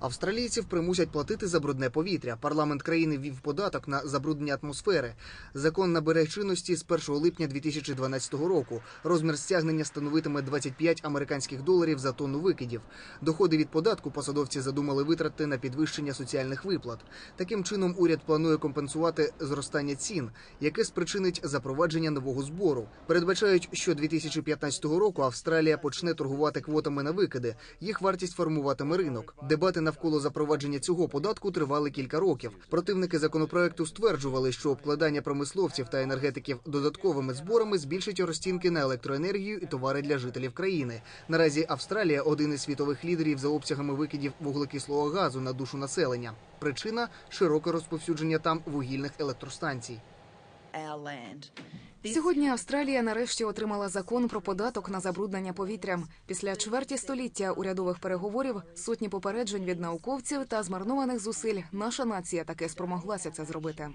Австралійців примусять платити за брудне повітря. Парламент країни ввів податок на забруднення атмосфери. Закон набере чинності з 1 липня 2012 року. Розмір стягнення становитиме 25 американських доларів за тонну викидів. Доходи від податку посадовці задумали витрати на підвищення соціальних виплат. Таким чином, уряд планує компенсувати зростання цін, яке спричинить запровадження нового збору. Передбачають, що 2015 року Австралія почне торгувати квотами на викиди. Їх вартість формуватиме ринок. Дебати навколо запровадження цього податку тривали кілька років. Противники законопроекту стверджували, що обкладання промисловців та енергетиків додатковими зборами збільшить розцінки на електроенергію і товари для жителів країни. Наразі Австралія один із світових лідерів за обсягами викидів вуглекислого газу на душу населення. Причина широке розповсюдження там вугільних електростанцій. Сьогодні Австралія нарешті отримала закон про податок на забруднення повітрям. Після чверті століття урядових переговорів, сотні попереджень від науковців та змарнованих зусиль. Наша нація таки спромоглася це зробити.